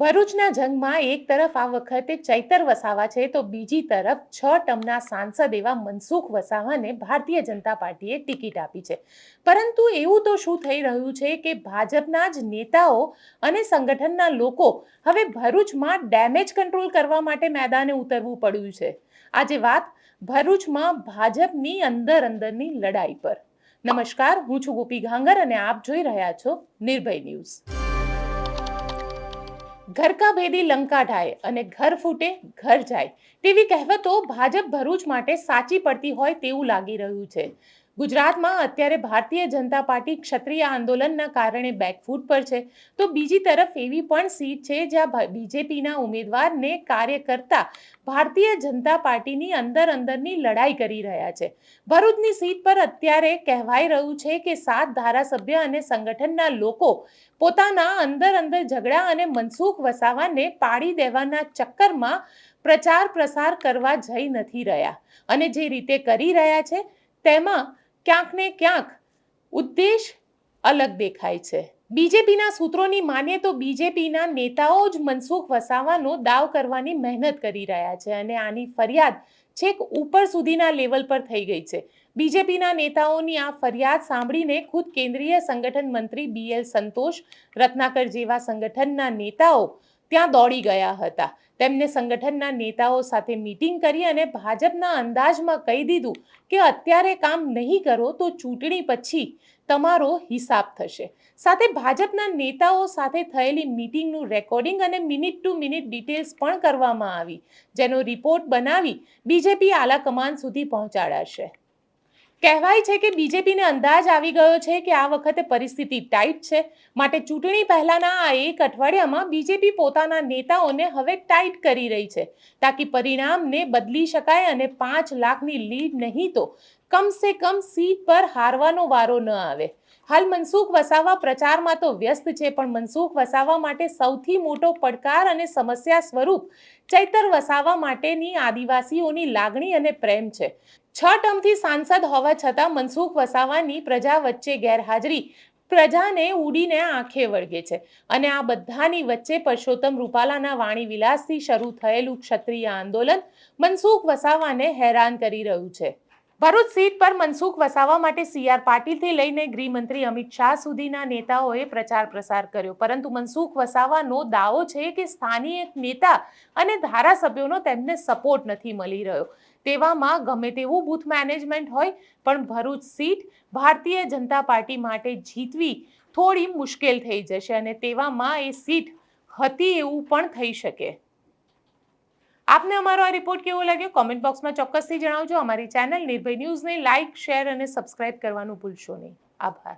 ભરૂચના જંગમાં એક તરફ આ વખતે ચૈતર વસાવા છે, તો બીજી તરફ છ ટર્મના સાંસદ એવા મનસુખ વસાવાને ભારતીય જનતા પાર્ટીએ ટિકિટ આપી છે. પરંતુ એવું તો શું થઈ રહ્યું છે કે ભાજપના જ નેતાઓ અને સંગઠનના લોકો હવે ભરૂચમાં ડેમેજ કંટ્રોલ કરવા માટે મેદાને ઉતરવું પડ્યું છે. આજે વાત ભરૂચમાં ભાજપની અંદર અંદરની લડાઈ પર. નમસ્કાર, હું છું ગોપી ઘાંગર અને આપ જોઈ રહ્યા છો નિર્ભય ન્યૂઝ. ઘર કા ભેદી લંકા ઢાય અને ઘર ફૂટે ઘર જાય. તેવી કહેવતો ભાજપ ભરૂચ માટે સાચી પડતી હોય તેવું લાગી રહ્યું છે. ગુજરાતમાં અત્યારે ભારતીય જનતા પાર્ટી ક્ષત્રિય આંદોલનના કારણે બેકફૂટ પર છે. તો બીજી તરફ એવી પણ સીટ છે જ્યાં બીજેપીના ઉમેદવારને કાર્યકર્તા ભારતીય જનતા પાર્ટીની અંદર અંદરની લડાઈ કરી રહ્યા છે. ભરૂચની સીટ પર અત્યારે કહેવાઈ રહ્યું છે કે સાત ધારાસભ્ય અને સંગઠનના લોકો પોતાના અંદર અંદર ઝઘડા અને મનસુખ વસાવાને પાડી દેવાના ચક્કરમાં પ્રચાર પ્રસાર કરવા જઈ નથી રહ્યા. અને જે રીતે કરી રહ્યા છે તેમાં ક્યાંક ને ક્યાંક ઉદ્દેશ અલગ દેખાય છે. બીજેપીના સૂત્રોની માનીએ તો બીજેપીના નેતાઓ જ મનસુખ વસાવાનો દાવ કરવાની મહેનત કરી રહ્યા છે અને આની ફરિયાદ છેક ઉપર સુધીના લેવલ પર થઈ ગઈ છે. બીજેપીના નેતાઓની આ ફરિયાદ સાંભળીને ખુદ કેન્દ્રીય સંગઠન મંત્રી બી એલ સંતોષ, રત્નાકર જેવા સંગઠનના નેતાઓ ત્યાં દોડી ગયા હતા. તેમને સંગઠનના નેતાઓ સાથે મીટિંગ કરી અને ભાજપના અંદાજમાં કહી દીધું કે અત્યારે કામ નહીં કરો તો ચૂંટણી પછી તમારો હિસાબ થશે. સાથે ભાજપના નેતાઓ સાથે થયેલી મીટિંગનું રેકોર્ડિંગ અને મિનિટ ટુ મિનિટ ડિટેલ્સ પણ કરવામાં આવી. જેનો રિપોર્ટ બનાવી બીજેપી આલા કમાન સુધી પહોંચાડાશે. કહેવાય છે કે બીજેપીને અંદાજ આવી ગયો છે કે આ વખતે પરિસ્થિતિ ટાઈટ છે. માટે ચૂંટણી પહેલાના આ એક અઠવાડિયામાં બીજેપી પોતાના નેતાઓને હવે ટાઈટ કરી રહી છે. તાકી પરિણામને બદલી શકાય અને પાંચ લાખની લીડ નહીં તો કમસે કમ સીટ પર હારવાનો વારો ન આવે. હાલ મનસુખ વસાવા પ્રચારમાં તો વ્યસ્ત છે, પણ મનસુખ વસાવા માટે સૌથી મોટો પડકાર અને સમસ્યા સ્વરૂપ ચૈતર વસાવા માટેની આદિવાસીઓની લાગણી અને પ્રેમ છે. છ ટર્મથી સાંસદ હોવા છતાં મનસુખ વસાવાની પ્રજા વચ્ચે ગેરહાજરી પ્રજાને ઉડીને આંખે વળગે છે અને આ બધાની વચ્ચે પરસોત્તમ રૂપાલાના વાણી વિલાસથી શરૂ થયેલું ક્ષત્રિય આંદોલન મનસુખ વસાવાને હેરાન કરી રહ્યું છે. ભરૂચ સીટ પર મનસુખ વસાવા માટે સીઆર પાટીલથી લઈને ગૃહમંત્રી અમિત શાહ સુધીના નેતાઓએ પ્રચાર પ્રસાર કર્યો. પરંતુ મનસુખ વસાવાનો દાવો છે કે સ્થાનિક નેતા અને ધારાસભ્યોનો તેમને સપોર્ટ નથી મળી રહ્યો. તેવામાં ગમે તેવું બૂથ મેનેજમેન્ટ હોય, પણ ભરૂચ સીટ ભારતીય જનતા પાર્ટી માટે જીતવી થોડી મુશ્કેલ થઈ જશે અને તેવામાં એ સીટ હતી એવું પણ થઈ શકે. આપને અમારો આ રિપોર્ટ કેવો લાગ્યો? કોમેન્ટ બોક્સમાં ચોક્કસથી જણાવજો. અમારી ચેનલ નિર્ભય ન્યૂઝને લાઇક શેર અને સબસ્ક્રાઇબ કરવાનું ભૂલશો નહીં. આભાર.